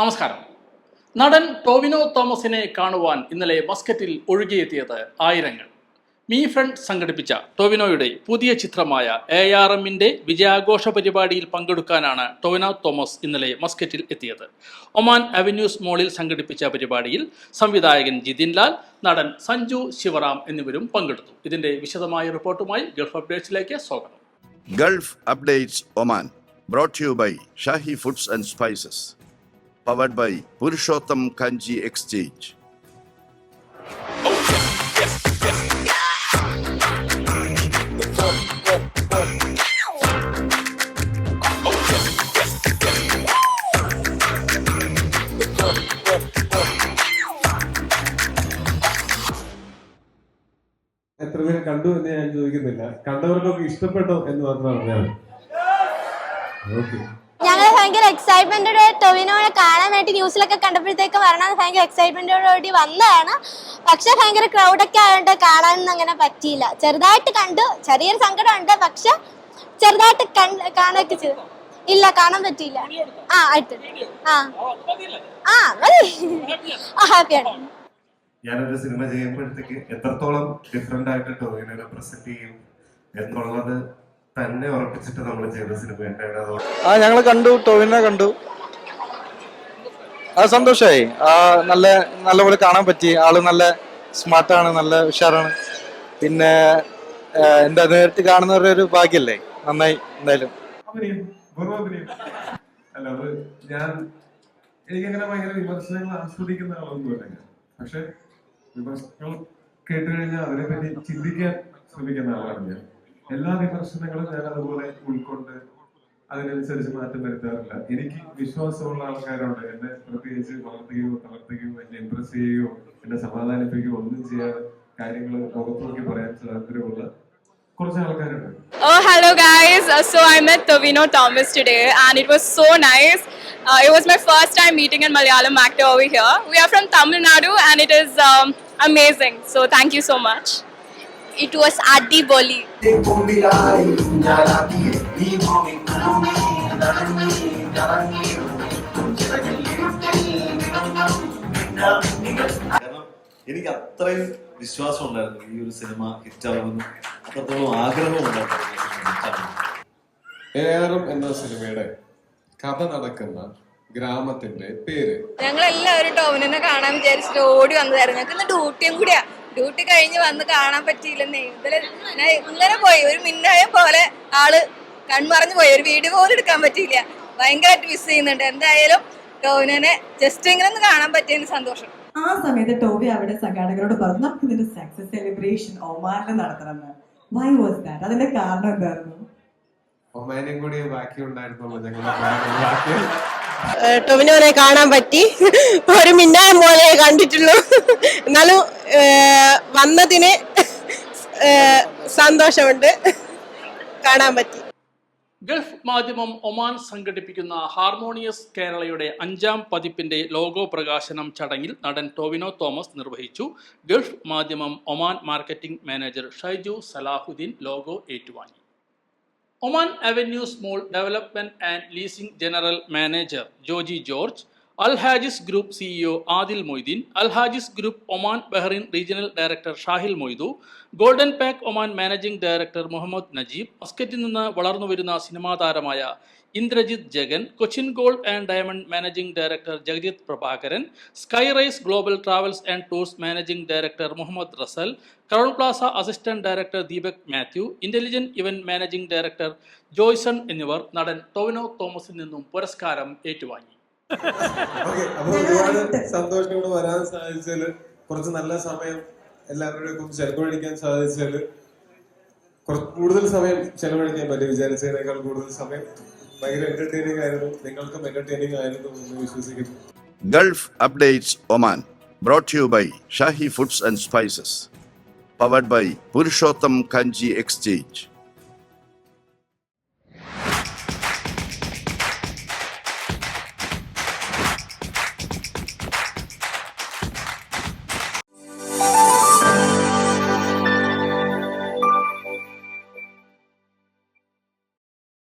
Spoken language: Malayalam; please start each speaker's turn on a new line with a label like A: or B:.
A: നമസ്കാരം. നടൻ ടോവിനോ തോമസിനെ കാണുവാൻ ഇന്നലെ മസ്കറ്റിൽ ഒഴുകിയെത്തിയത് ആയിരങ്ങൾ. മീ ഫ്രണ്ട് സംഘടിപ്പിച്ച ടോവിനോയുടെ പുതിയ ചിത്രമായ എ ആർ എമ്മിന്റെ വിജയാഘോഷ പരിപാടിയിൽ പങ്കെടുക്കാനാണ് ടോവിനോ തോമസ് ഇന്നലെ മസ്കറ്റിൽ എത്തിയത്. ഒമാൻ അവന്യൂസ് മോളിൽ സംഘടിപ്പിച്ച പരിപാടിയിൽ സംവിധായകൻ ജിതിൻ ലാൽ നടൻ സഞ്ജു ശിവറാം എന്നിവരും പങ്കെടുത്തു. ഇതിന്റെ വിശദമായ റിപ്പോർട്ടുമായി ഗൾഫ് അപ്ഡേറ്റ്സിലേക്ക് സ്വാഗതം.
B: Gulf updates Oman brought you by Shahi foods and spices. Powered by Purushottam Kanji Exchange.
C: എത്ര പേര് കണ്ടു എന്ന് ഞാൻ ചോദിക്കുന്നില്ല. കണ്ടവർക്കൊക്കെ ഇഷ്ടപ്പെട്ടോ എന്ന് മാത്രം പറഞ്ഞാൽ ഓക്കെ
D: ഞങ്ങൾ ഭയങ്കര എക്സൈറ്റ്മെന്റോടെ ടൊവിനോനെ കാണാൻ വേണ്ടി ന്യൂസിലൊക്കെ കണ്ടപ്പോഴത്തേക്ക് വരണം ഭയങ്കര എക്സൈറ്റ്മെന്റോടുകൂടി വന്നതാണ്. പക്ഷെ ഭയങ്കര ക്രൗഡൊക്കെ ആയതുകൊണ്ട് കാണാനൊന്നും അങ്ങനെ പറ്റിയില്ല. ചെറുതായിട്ട് കണ്ടു. ചെറിയൊരു സങ്കടമുണ്ട്. പക്ഷെ ചെറുതായിട്ട് കണ്ട് കാണൊക്കെ ചെയ്തു. ഇല്ല കാണാൻ പറ്റിയില്ല. ആ ആയിട്ട്. ആ. ആ മതി. ആ ഹാപ്പിയാണ്
C: ഞാനൊരു സിനിമ ചെയ്യുമ്പോഴത്തേക്ക് എത്രത്തോളം ഡിഫറെന്റ് ആയിട്ട് ടോവിനെ പ്രസന്റ് ചെയ്യും എന്നുള്ളത് തന്നെ ഉറപ്പിച്ചിട്ട് നമ്മൾ ചെയ്ത സിനിമ
E: ആ ഞങ്ങൾ കണ്ടു ടോവിനെ കണ്ടു. ആ സന്തോഷായി. ആ നല്ല നല്ലപോലെ കാണാൻ പറ്റി. ആൾ നല്ല സ്മാർട്ടാണ് നല്ല ഉഷാറാണ്. പിന്നെ എന്താ നേരിട്ട് കാണുന്നവരുടെ ഒരു ഭാഗ്യല്ലേ? നന്നായി എന്തായാലും.
C: ഞാൻ എനിക്കങ്ങനെ ഭയങ്കര വിമർശനങ്ങൾ ആസ്വദിക്കുന്ന ആളൊന്നുമല്ല ഞാൻ. പക്ഷെ വിമർശനങ്ങൾ കേട്ടുകഴിഞ്ഞാൽ അതിനെപ്പറ്റി ചിന്തിക്കാൻ ശ്രമിക്കുന്ന ആളാണ് ഞാൻ. എല്ലാ വിമർശനങ്ങളും ഞാൻ അതുപോലെ ഉൾക്കൊണ്ട് അതിനനുസരിച്ച് മാറ്റം വരുത്താറില്ല എനിക്ക് വിശ്വാസമുള്ള ആൾക്കാരുണ്ട് എന്നെ പ്രത്യേകിച്ച് വളർത്തുകയോ തളർത്തുകയോ എന്നെ ഇംപ്രസ് ചെയ്യുകയോ എന്നെ സമാധാനിപ്പിക്കുകയോ ഒന്നും ചെയ്യാതെ കാര്യങ്ങൾ മുഖത്ത് നോക്കി പറയാൻ താല്പര്യമുള്ള കുറച്ച്
F: Oh, hello guys. Uh, so I met Tavino Thomas today and it was so nice. Uh, it was my first time meeting a Malayalam actor over here. We are from Tamil Nadu and it is um, amazing. So thank you so much. It was Adi Boli.
G: എനിക്ക് അത്രയും വിശ്വാസം ഉണ്ടായിരുന്നു ഈ ഒരു സിനിമ ഹിറ്റാവുമെന്നും അത്രത്തോളം ആഗ്രഹവും ഉണ്ടായിരുന്നു.
C: എന്ന സിനിമയുടെ കഥ നടക്കുന്ന ഗ്രാമത്തിന്റെ പേര്.
F: ഞങ്ങൾ എല്ലാവരും ടോമിനെ കാണാൻ വിചാരിച്ചിട്ട് ഓടി വന്നതായിരുന്നു. ഞങ്ങൾക്ക് ഇന്ന് ഡ്യൂട്ടിയും കൂടിയാ. ഡ്യൂട്ടി കഴിഞ്ഞ് വന്ന് കാണാൻ പറ്റിയില്ലെന്നേ. ഇന്നലെ ഞാൻ ഇന്നലെ പോയി. ഒരു മിന്നായ പോലെ ആൾ കൺമറഞ്ഞു പോയി. ഒരു വീഡിയോ പോലും എടുക്കാൻ പറ്റിയില്ല. ഭയങ്കരമായിട്ട് മിസ് ചെയ്യുന്നുണ്ട്. എന്തായാലും ടോവിനെ ജസ്റ്റ് ഇങ്ങനെ ഒന്ന് കാണാൻ പറ്റിയതിന് സന്തോഷം.
H: ആ സമയത്ത് ടോവി അവിടെ സംഘാടകരോട് പറഞ്ഞു നമുക്ക് ഇതിന്റെ സക്സസ് സെലിബ്രേഷൻ ഒമാനിൽ നടത്തണമെന്ന്. വൈ വാസ് ദാറ്റ് അതിന്റെ കാരണം എന്തായിരുന്നു?
C: ഒമാനും കൂടി ബാക്കി ഉണ്ടായിരുന്നുള്ളൂ
I: ഞങ്ങൾ. കാണാൻ പറ്റി. ഒരു മിന്നായ പോലെ കണ്ടിട്ടുള്ളൂ. എന്നാലും വന്നതിന് സന്തോഷമുണ്ട്. കാണാൻ പറ്റി.
A: ഗൾഫ് മാധ്യമം ഒമാൻ സംഘടിപ്പിക്കുന്ന ഹാർമോണിയസ് കേരളയുടെ അഞ്ചാം പതിപ്പിന്റെ ലോഗോ പ്രകാശനം ചടങ്ങിൽ നടൻ ടോവിനോ തോമസ് നിർവഹിച്ചു. Gulf Madhyamam Oman marketing manager Shaiju Salahuddin logo ഏറ്റുവാങ്ങി. Oman Avenues Mall development and leasing general manager Joji George Al Hajis Group CEO Adil Moideen Al Hajis Group Oman Bahrain regional director Shahil Moidu Golden Pack Oman managing director Muhammad Najeeb മസ്കറ്റിൽ നിന്ന് വളർന്നുവരുന്ന സിനിമാ താരമായ Indrajith Jagan Cochin gold and diamond managing director Jagajith Prabhakaran Sky Rise Global Travels and Tours managing director Muhammad Rasal Crowne Plaza assistant director Deepak Mathew Intelligent Event managing director Joyson എന്നിവർ നടൻ ടോവിനോ തോമസിൽ നിന്നും പുരസ്കാരം ഏറ്റുവാങ്ങി.
C: അപ്പൊ ഒരുപാട് സന്തോഷം ഇവിടെ വരാൻ സാധിച്ചാൽ കുറച്ച് നല്ല സമയം എല്ലാവരുടെയും ഒന്ന് ചെലവഴിക്കാൻ സാധിച്ചാൽ കുറച്ച് കൂടുതൽ സമയം ചെലവഴിക്കാൻ പറ്റി വിചാരിച്ചതിനേക്കാൾ കൂടുതൽ സമയം ഭയങ്കര എന്റർടൈനിങ് ആയിരുന്നു നിങ്ങൾക്കും എന്റർടൈനിങ് ആയിരുന്നു എന്ന് വിശ്വസിക്കുന്നു
B: Gulf updates Oman brought to you by Shahi Foods and Spices. Powered by Purushottam Kanji Exchange.